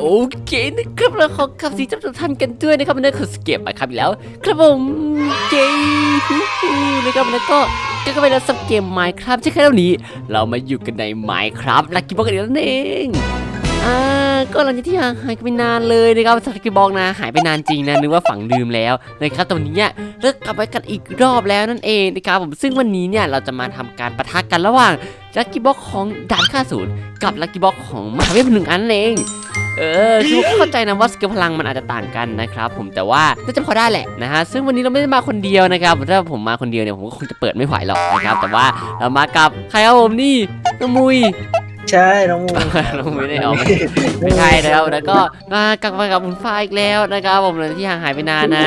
โอเคนะครับเราขอกลับสีจำทุกท่านกันด้วยนะครับวันนี้คือสเก็ตไปครับอีกแล้ว ครับผมเย้ฮู้ฮู้นะครับแล้วก็ก็ก็ไปแล้วสับเกมไมค์ครับใช่แค่เท่านี้ เรามาอยู่กันในไมค์ครับลักกี้บอกกันอีกแล้วนั่นเอง อ่าก็หลังจากที่ห่างหายกันไปนานเลยนะครับสกกี้บ็อกนะหายไปนานจริงนะนึกว่าฝังลืมแล้วนะครับตอนนี้เนี่ยเลิกกลับไปกันอีกรอบแล้วนั่นเองนะครับผมซึ่งวันนี้เนี่ยเราจะมาทำการประทะกันระหว่างลักกี้บ็อกของด่านค่าศูนย์กับลักกี้บ็อกของมหาวิทยาลัยหนึ่งอันเองเออคือเข้าใจนะว่าสเกลพลังมันอาจจะต่างกันนะครับผมแต่ว่าน่าจะพอได้แหละนะฮะซึ่งวันนี้เราไม่ได้มาคนเดียวนะครับถ้าผมมาคนเดียวเนี่ยผมก็คงจะเปิดไม่ไหวหรอกนะครับแต่ว่าเรามากับใครครับผมนี่น้องมุย ใช่น้องมูน้องมุยได้ออกไม่ไม่ใช่แล้วแล้วก็มากลับมากับคุณฟ้าอีกแล้วนะครับผมหลังที่ห่างหายไปนานนะ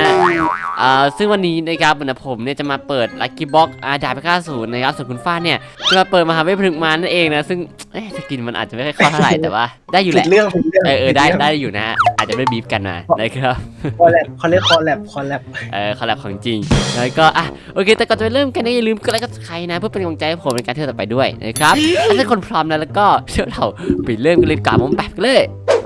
อ่าซึ่งวันนี้นะครับนะผมเนี่ยจะมาเปิดลัคกี้บ็อกอาดาบไปค่าศูนย์นะครับส่วนคุณฟ้าเนี่ยจะมาเปิดมหาวิทยาลัยพลึกมานั่นเองนะซึ่งเอ๊ะจะกินมันอาจจะไม่ค่อยเข้าเท่าไหร่แต่ว่า ได้อยู่แหผิละดเรื่องผิดเรื่องเออเออได้ได้อยู่นะฮะอาจจะไม่บีบกันนะนะครับคอลแลบเขาเรียกคอลแลบคอลแลบเออคอลแลบของจริงแล้วก็อะโอเคแต่ก่อนจะไปเริ่มกันนะอย่าลืมกดไลค์กดใครนะ เพื่อเป็นกำลังใจให้ผมในการเที่ยวต่อไปด้วยนะครับถ้าทุกคนพร้อมแล้วแล้วก็เดี๋ยวเราไปเริ่มกันเลยดีกว่อนผมแบบกันเลย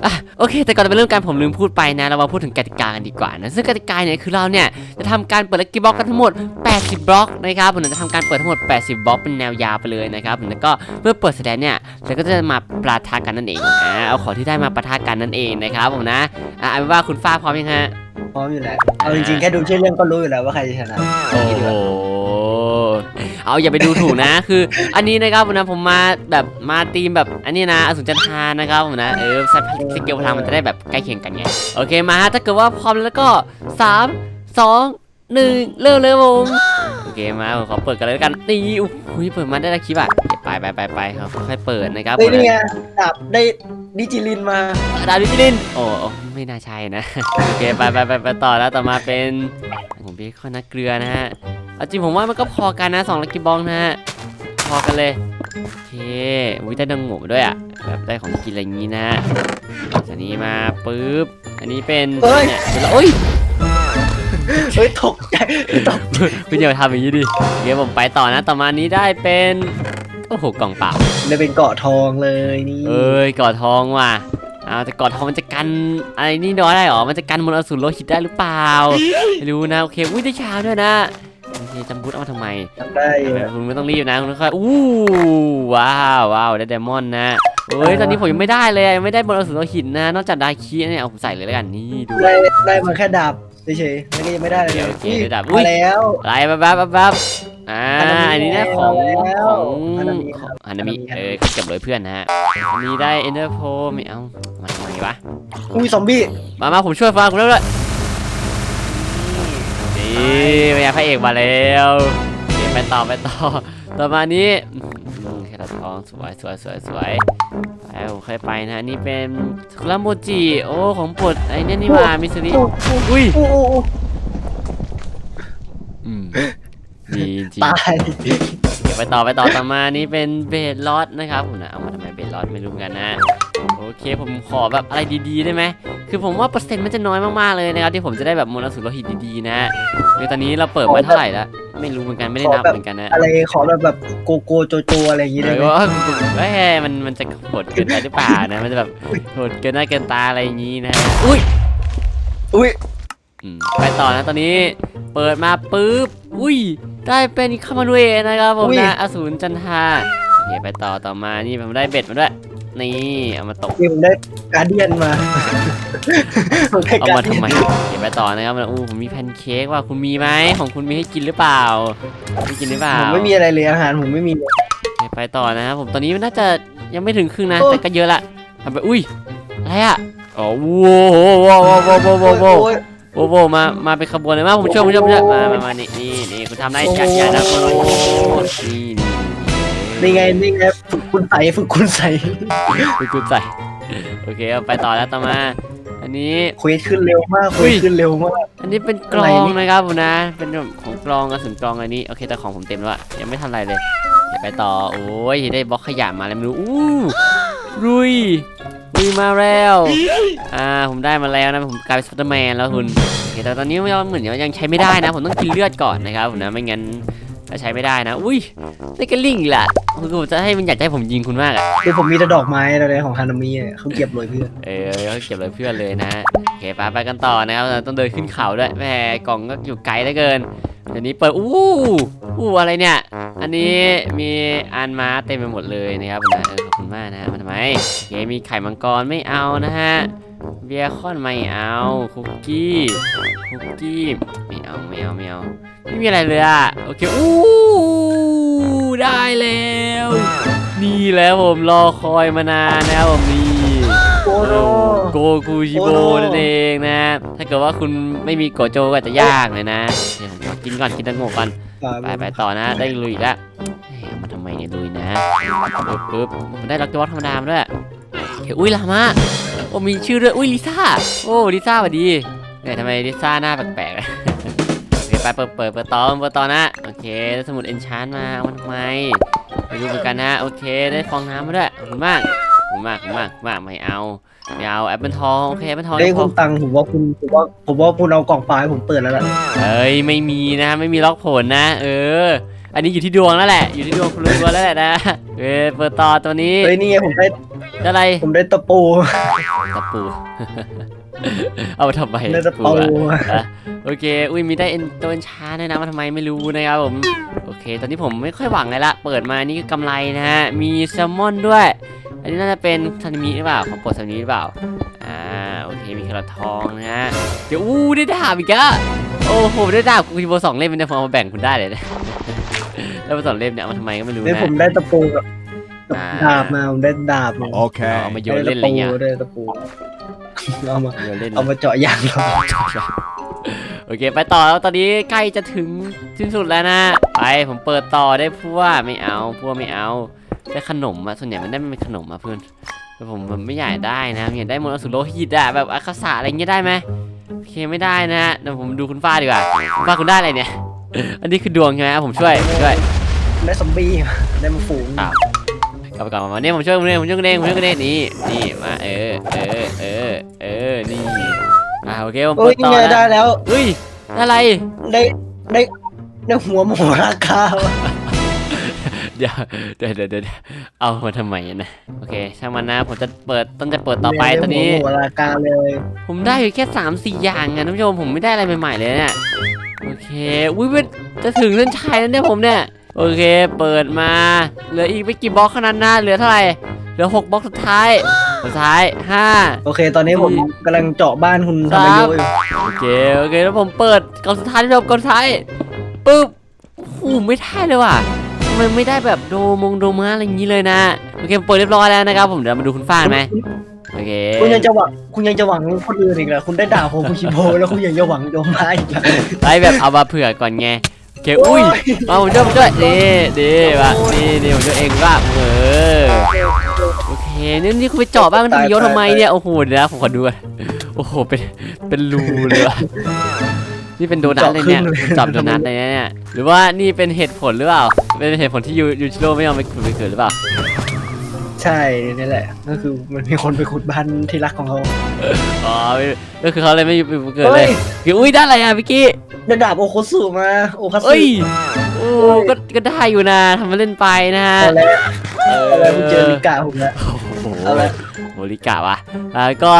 อะโอเค แต่ก่อนจะไปเริ่มกันผมลืมพูดไปนะ เรามาพูดถึงกติกากันดีกว่านะ ซึ่งกติกาเนี่ยคือเราเนี่ยจะทำการเปิดลักกี้บ็อกกันทั้งหมด 80 บล็อกนะครับผมจะทำการเปิดทั้งหมด 80 บล็อกเป็นแนวยาวไปเลยนะครับผมแล้วก็เมื่อเปิดแสดงเนี่ยเราก็จะมาปะทะกันนั่นเองอ่าเอาของที่ได้มาปะทะกันนั่นเองนะครับผมนะอะเอาเป็นว่าคุณฟ้าพร้อมยังฮะพร้อมอยู่แล้ว เอาจริงๆแค่ดูชื่อเรื่องก็รู้อยู่แล้วว่าใครจะชนะโอ้โห เอาอย่าไปดูถูกนะ คือ อันนี้นะครับผมนะผมมาแบบมาตีมแบบอันนี้นะอสูรจันทรานะครับผมนะเออสสเกลพลังมันจะได้แบบใกล้เคียงกันไงโอเคมาฮะถ้าเกิดว่าพร้อมแล้วก็สามสองหนึ่งเริ่มเลยผมโอเคมาผมขอเปิดกันเลยแล้วกันนี่โอ้โหเปิดมาได้ละคลิปอะเดี๋ยวไปไปไปไปครับค่อยๆเปิดนะครับเฮ้ยนี่ไงดาบได้ดิจิลินมาดาวดิจิลินโอ้โอ้ไม่น่าใช่นะโอเคไปไปไปไปต่อแล้วต่อมาเป็นผมเบคอนนักเกลือนะฮะ เอาจริงผมว่ามันก็พอกันนะสองลักกี้บองนะฮะพอกันเลยโอเควิได้ดังโง่ด้วยอะแบบได้ของกินอะไรอย่างงี้นะฮะอันนี้มาปุ๊บอันนี้เป็นเนี่ยเป็นแล้วโอ้ยเฮ้ยตกใจตกคุณอย่ามาทำอย่างนี้ดิเดี๋ยวผมไปต่อนะ ต่อมานี้ได้เป็นโอ้โหกล่องเปล่าเลยเป็นเกาะทองเลยนี่เอ้ยกอดทองว่ะอ้าวแต่กอดทองมันจะกันอะไรนี่น้อยได้หรอมันจะกันมลอสูรโลหิตได้หรือเปล่าไม่รู้นะโอเคอุ้ยได้ชาด้วยนะโอ เคจำพุทธเอามาทำไมทำได้อยู่คุณไม่ต้องรีบนะคุณค่อยๆอู้ว้าวว้าวได้ไดมอนด์นะเฮ้ยตอนนี้ผมยังไม่ได้เลยยังไม่ได้บนอสูรโลหิตนะ นอกจากได้คีย์เนี่ยเอาผมใส่เลยแล้วกันนี่ดูได้ได้มาแค่ดาบเฉยๆแล้วก็ยังไม่ได้เลยโอเคได้ดาบอุ๊มายแล้วอะไรแป๊บแป๊บแป๊บแป๊บอ่าอันนี้นะของแล้วของฮานามิของฮานามิฮานามิเออเก็บเลยเพื่อนนะฮะอันนี้ได้เอนเดอร์โพไม่เอามาทำไมวะอุ้ยซอมบี้มามาผมช่วยฟังคุณด้วย นี่พยาพระเอกมาแล้วโอเคไปต่อไปต่อต่อมานี้อืมแครอททองสวยสวยสวยสวยไปผมเคยไปนะอันนี่เป็นซากุระโมจิโอ้ของโปรดไอ้เนี่ยนี่มามิสซิริโอ้โหอุ้ยโอ้โหโอ้โหอืมดีจริงตายเดี๋ยวไปต่อไปต่อต่อมานี่เป็นเบดลอดนะครับผมนะเอามาทำไมเบดลอดไม่รู้เหมือนกันนะ โอเคผมขอแบบอะไรดีๆได้ไหมคือผมว่าเปอร์เซ็นต์มันจะน้อยมากๆเลยนะครับที่ผมจะได้แบบมลสุรโลหิตดีๆนะคือตอนนี้เราเปิดมาเท่าไหร่แล้วไม่รู้เหมือนกันไม่ได้นับเหมือนกันนะอะไรขอแบบแบบโกโก้โจโจอะไรอย่างงี้เอได้อไหมว่าเฮ้ยมันมันจะโหดเกินไปหรือเปล่านะมันจะแบบโหดเกินหน้าเกินตาอะไรอย่างนี้นะอุ้ยอุ้ยอืมไปต่อนะตอนนี้เปิดมาปุ๊บอุ้ยได้เป็นคามานุเอะนะครับผมนะอสูรจันทราโอเคไปต่อต่อมานี่ผมได้เบ็ดมาด้วย นี่เอามาตก นี่ผมได้การเดียนมาผมได้เอาการมาเดียทำนไมเดี๋ยวไปต่อนะครับอู้ผมมีแพนเค้กว่าคุณมีไหมของคุณมีให้กินหรือเปล่าไม่กินหรือเปล่าผมไม่มีอะไรเลยอาหารผมไม่มีโอเคไปต่อนะครับผมตอนนี้น่าจะยังไม่ถึงครึ่งนะโอ้ แต่ก็เยอะละทำไปอุ้ยอะไรอะอ๋อโว้โหโว้โหโว้โหโว้โหโว้โหโอ้ย โว้โหมามาเป็นขบวนเลยมาผมช่วยผมช่วยผมช่วยมามามานี่นี่นี่คุณทำได้อย่าอย่านะคุณนี่นี่ นี่ไงนี่ไง ฝึกคุณใสฝึกคุณใสคุณคุณใส่โอเคเอาไปต่อแล้วต่อมา อันนี้ เควสขึ้นเร็วมากเควอุ้สยขึ้นเร็วมาก อันนี้เป็นกลอะไรองนี่นะครับผมนะ เป็นแบบของกลองกระสุนกลองอันนี้โอเคแต่ของผมเต็มแล้วอะยังไม่ทันไรเลยเดี๋ยวไปต่อโอ้ยได้บล็อกขยะมาแล้วไม่รู้อู้รุยรุยมาแล้วอ่าผมได้มาแล้วนะผมกลายเป็นสไปเดอร์แมนแล้วคุณโอเคแต่ตอนนี้ยังเหมือนยังใช้ไม่ได้นะ ผมต้องกินเลือดก่อนนะครับผมนะไม่งั้น เถ้าใช้ไม่ได้นะ อุ้ยนี่ก็ลิงอีกละคือผมจะให้มันอยากจะให้ผมยิงคุณมากอะเดี๋ยวผมมีแต่ดอกไม้อะไรของฮานามิอะเขาเก็บเลยเพื่อนเออเขาเก็บเลยเพื่อนเลยนะโอเคไปไปกันต่อนะครับเราต้องเดินขึ้นเขาด้วยแหมกล่องก็อยู่ไกลเหลือเกินเดี๋ยวนี้เปิดอู้อู้อะไรเนี่ย อันนี้มีอันมาเต็มไปหมดเลยนะครับนะเออขอบคุณมากนะมาทำไมโอเคมีไข่มังกรไม่เอานะฮะ เบียร์คอนไม่เอาคุกกี้คุกกี้ไม่เอาไม่เอาไม่เอาไม่มีอะไรเลยอะโอเคอู้ได้แล้ว นี่แล้วผมรอคอยมานานนะครับผมนี่โกโรโกกูชิโบโอ้โหนั่นเองนะ ถ้าเกิดว่าคุณไม่มีโกโจก็อาจจะยากเลยนะเดี๋ยวผมขอกินก่อนกินตั้งงกก่อนไปไปต่อนะได้ลุยอีกแล้วเฮ้ยเอามาทำไมเนี่ยลุยนะปึ๊บปึ๊บผมได้ล็อกเกอร์ธรรมดามาด้วยเฮ้ยอุ้ยลามาโอ้มีชื่อด้วยอุ้ยลิซ่าโอ้ลิซ่าสวัสดีเนี่ยทำไมลิซ่าหน้าแปลกๆโอเคไปเปิดเปิดเปิดต่อเปิดต่อนะโอเคได้สมุดเอนชานมาเอามันทำไมไปดูเหมือนกันนะโอเคได้ฟองน้ำมาด้วยขอบคุณมากขอบคุณมากขอบคุณมากขอบคุณมากไม่เอาไม่เอาแอปเปิลทองโอเคแอปเปิลทองเอ้ยยังพคุอณตังผมว่าคุณผมว่าผมว่าคุณเอากล่องปลาให้ผมเปิดแล้วล่ะเอ้ยไม่มีนะไม่มีล็อกผลนะ เออ อันนี้อยู่ที่ดวงแล้วแหละ อยู่ที่ดวงคุณล้วนๆแล้วแหละนะเออเปิดต่อตัวนี้เฮ้ยนี่ไงผมได้อะไรผมได้ตะปู ตะปู เอามาทำไมได้ตะปูอะอะโอเค อุ้ยมีได้เอ็นตัวเอ็นชาร์ด้วยนะมาทำไมไม่รู้นะครับผม โอเค ตอนนี้ผมไม่ค่อยหวังเลยละ เปิดมานี่ก็กำไรนะฮะ มีแซลมอนด้วย อันนี้น่าจะเป็นซานิมิหรือเปล่าของโปรดซานิมิหรือเปล่า อ่า โอเค มีแครอททองนะฮะ เดี๋ยวอู้ได้ดาบอีกอะโอ้โห ได้ดาบกูมีโบสองเล่มเป็นผมเอามาแบ่งคุณได้เลยนะ ได้โบสองเล่มเนี่ยเอามาทำไมก็ไม่รู้เนี่ยนะผมได้ตะปูกับอ่าดาบมาผมได้ดาบมาเอา Okay. มาโยนเล่นอะไรเงี้ยได้ตะปูเอามาโยนเล่น เอามาเจาะยางเราโอเค ไปต่อแล้วตอนนี้ใกล้จะถึงสิ้นสุดแล้วนะไปผมเปิดต่อได้พั่วไม่เอาพั่วไม่เอาได้ขนมอะส่วนใหญ่มันได้เป็นขนมอะเพื่อนแต่ผมมันไม่อยากได้นะอยากได้มนต์อสุโรหิตอะแบบอาคาสะอะไรเงี้ยได้ไหมโอเคไม่ได้นะเดี๋ยวผมดูคุณฟ้าดีกว่าคุณฟ้าคุณได้อะไรเนี่ย อันนี้คือดวงใช่ไหมผมช่วยผมช่วยได้ซอมบี้มาได้มาฝูงอ้าวกลับไปก่อนมาเนี่ยผมช่วยคุณเองผมช่วยคุณเองผมช่วยคุณเองนี่นี่มาเออเออเออเออนี่อ่าโอเคผมเอ้เปิยดต่อไงได้แล้วแล้ว เฮ้ยได้อะไร ได้ได้ได้หัวหมูราคาว่ะ เดี๋ยวเดี๋ยวเดี๋ยวเดี๋ยวเอามาทำไมนะ โอเค ช่างมันนะ ผมจะเปิด ต้องจะเปิดต่อไปตอนนี้ได้หัวหมูราคาเลย ผมได้อยู่แค่3 4อย่างอะท่านผู้ชม ผมไม่ได้อะไรใหม่ๆเลยเนี่ย โอเค อุ้ยมันจะถึงเส้นชัยแล้วเนี่ยผมเนี่ย โอเค เปิดมา เหลืออีกไม่กี่บล็อกเท่านั้นนะเหลือเท่าไหร่ เหลือหกบล็อกสุดท้าย สุดท้ายห้า โอเค ตอนนี้ผมอืมกำลังเจาะบ้านคุณทำไมโยอยู่โอเค โอเค แล้วผมเปิดกล่องสุดท้ายท่านผู้ชมกล่องสุดท้ายปึ๊บโอ้โหไม่ได้เลยว่ะ ทำไมไม่ได้แบบโดมงโดมาอะไรอย่างนี้เลยนะโอเคผมเปิดเรียบร้อยแล้วนะครับผมเดี๋ยวมาดูคุณฟ้านไหมโอเคคุณยังจะหวังคุณยังจะหวังคนอื่นอีกเหรอคุณได้ด่าโฮคุชิโบแล้วคุณยังจะหวังโยมมาอีกเหรอไล่แบบเอามาเผื่อก่อนไงโอเคอุ้ยมาผมช่วยผมช่วยดีดีว่ะนี่นี่ผมช่วยเองว่าเออโอเคนี่นี่คุณไปเจาะบ้านมันทำยศทำไมเนี่ยโอ้โหเดี๋ยวนะผมขอดูก่อนโอ้โหเป็นเป็นรูเลยว่ะ นี่เป็นโดนัทเลยเนี่ยเจอบโดนัทเลยนะเนี่ยหรือว่านี่เป็นเหตุผลหรือเปล่า เป็นเหตุผลที่ยูยูชิโร่ไม่ยอมไปขุดไปเกิดหรือเปล่า ใช่นี่แหละ ก็คือมันมีคนไปขุดบ้านที่รักของเขา อ๋อไม่ก็คือเขาเลยไม่ไปเกิดเลเฮ้ยยคืออุ้ยได้อะไรอะพี่กี้ได้ดาบโอโคสุมาโอคาสึเอ้ยโอ้ก็ก็ได้อยู่นะทำมาเล่นไปนะฮะเอาแล้วเออเอาแล้วคุณเจอลิกาผมแล้วโอ้โหเอาละโมริกะวะอ่าก็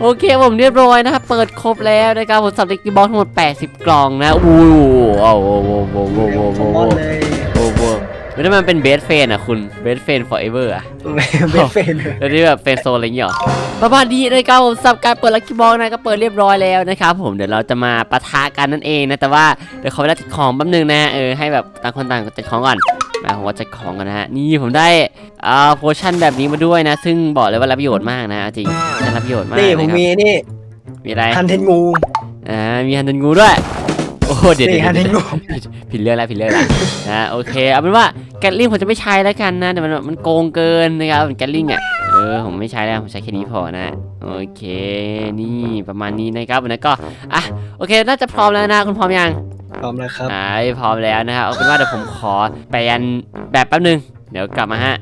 โอเคผมเรียบร้อยนะครับเปิดครบแล้วนะครับผมสับเล็กบ็อกทั้งหมด 80 กล่องนะอู้โอ้โหโอ้โหโอ้โหโอ้โหสมมอนเลยโอ้โหไม่ได้มันเป็นเบสเฟนอะคุณเบสเฟน forever อะไม่เป็นเลยแล้วนี่แบบเฟนโซนอะไรอย่างเงี้ยเหรอประมาณนี้นะครับผมสับการเปิดลักกี้บ็อกนะก็เปิดเรียบร้อยแล้วนะครับผมเดี๋ยวเราจะมาปะทะกันนั่นเองนะแต่ว่าเดี๋ยวขอเวลาจัดของแป๊บนึงนะเออให้แบบต่างคนต่างจัดของก่อน มาผมว่าจัดของกันนะฮะ นี่ผมได้อ่าโพชั่นแบบนี้มาด้วยนะ ซึ่งบอกเลยว่ารับประโยชน์มากนะจริงจะรับประโยชน์มากนี่ผมนะครับมีนี่ มีอะไรฮันเทนงูอ่ามีฮันเดนงูด้วยโอ้โหเดี๋ยวนี่เดี๋ยวฮันเทนเดี๋ยวงูผิดผิดเรื่องแล้วผิดเรื่องแล้วนะโอเคเอาเป็นว่าแกลลิงผมจะไม่ใช้แล้วกันนะแต่มันมันโกงเกินนะครับแกลลิงอะเออผมไม่ใช้แล้วผมใช้แค่นี้พอนะโอเคนี่ประมาณนี้นะครับวันนี้ก็อะโอเคน่าจะพร้อมแล้วนะคุณพร้อมยัง พร้อมแล้วครับอ่าพร้อมแล้วนะครับเอาเป็นว่าเดี๋ยวผมขอไปยันแบบแป๊บนึง เดี๋ยวกลับมาฮะ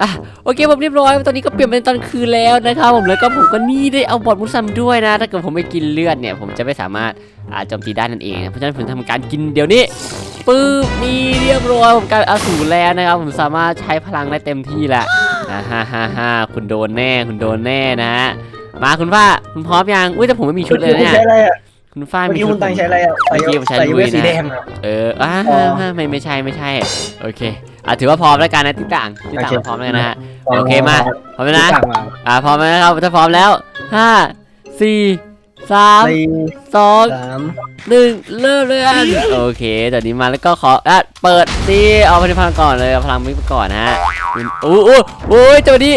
อะโอเคผมเรียบร้อย ตอนนี้ก็เปลี่ยนเป็นตอนคืนแล้วนะครับผมแล้วก็ผมก็นี่ได้เอาบอดมุซัมด้วยนะ ถ้าเกิดผมไม่กินเลือดเนี่ย ผมจะไม่สามารถอาโจมตีได้นั่นเองนะเพราะฉะนั้นผมทำการกินเดี๋ยวนี้ปึ๊บนี่เรียบร้อยผมกลายเป็นอสูรแล้วนะครับ ผมสามารถใช้พลังได้เต็มที่แล้วอ่าฮ่าฮ่าฮ่าคุณโดนแน่คุณโดนแน่นะฮะมาคุณฟ้าคุณพร้อมยังอุ้ยแต่ผมไม่มีชุดเลยคุณเนี่ยใช้อะไรอะ คุณฟ้าเมื่อมีกี้ชุคุดณตังใช้อะไรอะใส่เมื่อกี้ผมใช้ใส่ลุเวยทสีนะแดงอะเอออ่าอ๋อไม่ไม่ใช่ไม่ใช่ โอเคอะถือว่าพร้อมแล้วกันนะติดต่างติดต่างโอเคพร้อมแล้วกันนะฮะโอเคมาพร้อมแล้วนะสั่งมาอ่าพร้อมแล้วนะครับถ้าพร้อมแล้วห้าสี่สามสี่สองสามหนึ่งเริ่มเลยอันโอเคตอนนี้มาแล้วก็ขออะเปิดนี่เอาพลังพลังก่อนเลยเอาพลังมิกไปก่อนนะฮะโอ้โหโอ้ยตัวนี้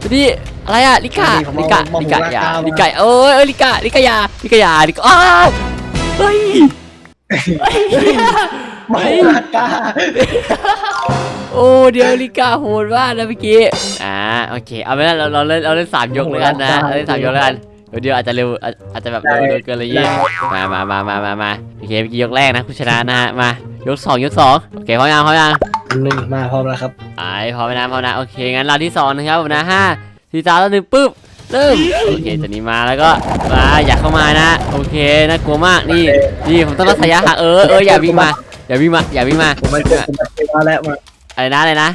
ตัวนี้ อะไรอะลิกาลิกาลิกาอย่าลิกาโอ้ยเอ้ยลิกาลิกายาลิกายาลิกาอ้าวเฮ้ยเฮ้ยเมาลากาโอ้เดี๋ยวลิกาโหดมากนะเมื่อกี้อ่าโอเคเอาไปแล้วเราเราเล่นเราเล่นสามยกเลยกันนะเราเล่นสามยกเลยกันเดี๋ยวเดี๋ยวอาจจะเร็วอาจอาจจะแบบเร็วเร็วเกินเลยยี่มามามามามามาโอเคเมื่อกี้ยกแรกนะคุณชนะนะฮะมายกสองยกสองโอเคพร้อมยังพร้อมยัง หนึ่งมาพร้อมแล้วครับไอ้พร้อมนะพร้อมนะโอเคงั้นเราที่สองนะครับผมนะห้า สี่สามแล้วหนึ่งปุ๊บเริ่มโอเคตอนนี้มาแล้วก็มาอยากเข้ามานะ โอเคน่ากลัวมากนี่นี่ผมต้องรักษาระยะห่างเออเอออย่าวิ่งมาอย่าวิ่งมาอย่าวิ่งมาผมมาเชิญสมบัติเทวาแล้วมาอะไรนะอะไรนะ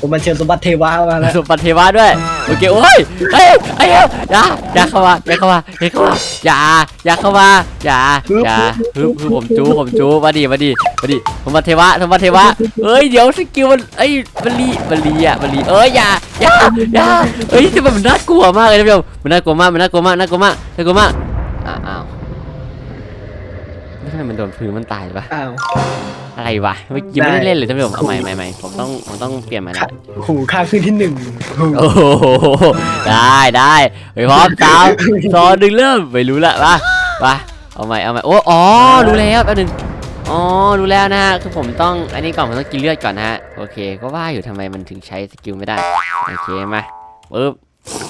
ผมมาเชิญสมบัติเทวามาแล้วสมบัติเทวาด้วยโอเคโอ้ยเฮ้ยไอ้เหี้ยอย่าอย่าเข้ามาอย่าเข้ามาอย่าเข้ามาอย่าอย่าเข้ามาอย่าอย่าฮึบฮึบผมจูผมจูมาดิมาดิมาดิสมบัติเทวะสมบัติเทวะเอ้ยเดี๋ยวสกิลมันเอ้ยมันรีมันรีอะมันรีเอ้ยอย่าอย่าอย่าเอ้ยแต่มันน่ากลัวมากเลยท่านผู้ชมมันน่ากลัวมากมันน่ากลัวมากน่ากลัวมากน่ากลัวมากอ้าว อ้าวไม่ทำไมมันโดนพื้นมันตายปะอ้าว อะไรวะเมื่อกี้ไม่ได้ เล่นเลยท่านผู้ชมเอาใหม่ใหม่ใหม่ผมต้องผมต้องเปลี่ยนใหม่นะหูค่าขึ้นที่หนึ่งหูโอ้โหได้ได้ไปพร้อมสามสองหนึ่งเริ่มไม่รู้ละมามาเอาใหม่เอาใหม่โอ้อ๋อรู้แล้วแป๊บนึงอ๋อรู้แล้วนะฮะคือผมต้องอันนี้ก่อนผมต้องกินเลือดก่อนนะฮะโอเค ก็ว่าอยู่ทำไมมันถึงใช้สกิลไม่ได้โอเคมาปึ๊บ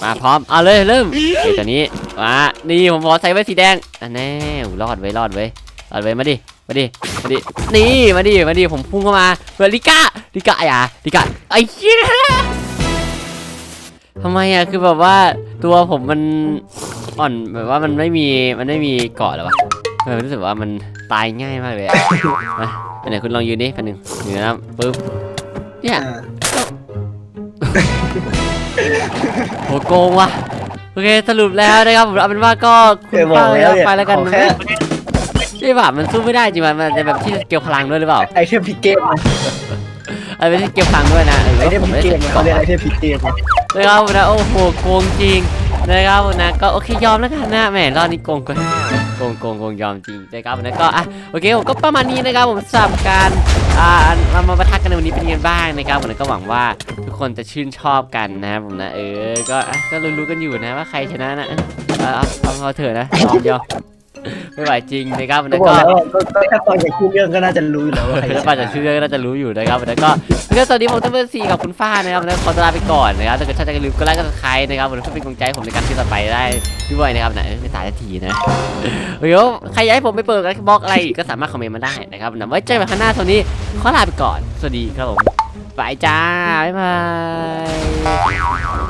มาพร้อมเอาเลยเริ่มโอเคตอนนี้มานี่ผมขอใส่ไว้สีแดงอันแน่อู้รอดไว้ยรอดไว้ย รอดไว้ยมาดิ มาดิ มาดิ นี่ มาดิ มาดิ ผมพุ่งเข้ามาเปิดลิก้าลิก้าอย่าลิก้าไอ้เหี้ยทำไมอะคือแบบว่าตัวผมมันอ่อนแบบว่ามันไม่มี มันไม่มีเกาะหรอวะเออรู้สึกว่ามันตายง่ายมากเลยอะมาอันไหนคุณลองยืนดิแป๊บนึงยืนนะปึ๊บ เนี่ยอ่าโหโกงว่ะ โอเคสรุปแล้วนะครับผมเอาเป็นว่าก็คุเดี๋ณยวบอป้ากแล้วเนี่ยไปแล้วกันขอนะแค่ ใช่ป่ะมันสู้ไม่ได้จริงมันมันจะแบบที่สเกลพลังด้วยหรือเปล่าไอเทมพิกเกมอะอะไรเป็นที่สเกลพลังด้วยนะไอเทมผมพิกไม่เกได้มใส่เขาเกาะเรียกไอเทมพิกเกมอะนะครับผมนะโอ้โหโกงจริงนะครับผมนะก็โอเคยอมแล้วกันนะแหมรอบนี้โกงก็โกงโกงโกงยอมจริงนะครับผมนะก็อะโอเคผมก็ประมาณนี้นะครับผมสำหรับการอ่ามามาประทักกันในวันนี้เป็นยังไงบ้างนะครับผมนะก็หวังว่าทุกคนจะชื่นชอบกันนะครับผมนะเออก็อะก็รู้ๆกันอยู่นะว่าใครชนะนะเออเอาเอาเอาเถอะนะยอมยอม ไม่ไหวจริงนะครับผมก็นะบอกก็ แล้วว่าก็ก็แค่ฟังจากชื่อเรื่องก็น่าจะรู้อยู่แล้วว่าใครแล้วก็จะเชื่อก็น่าจะรู้อยู่นะครับแล้วก็แล้วก็สวัสดีผมต้องเป็นสีกับคุณฟ้านะครับแล้วขอตัวลาไปก่อนนะครับถ้าเกิดชอบจะอย่าลืมกดไลค์กดซับสไครต์นะครับผมเพื่อเป็นกำลังใจให้ผมในการที่ต่อไปได้ด้วยนะครับนะเออไม่ตายสักทีนะเดี๋ยวใครอยากให้ผมไปเปิดบล็อกอะไรอีกก็สามารถคอมเมนต์มาได้นะครับนะไว้เจอกันข้างหน้าตอนนี้ขอลาไปก่อน สวัสดีครับผมบายจ้าบ๊ายบายโอ้โห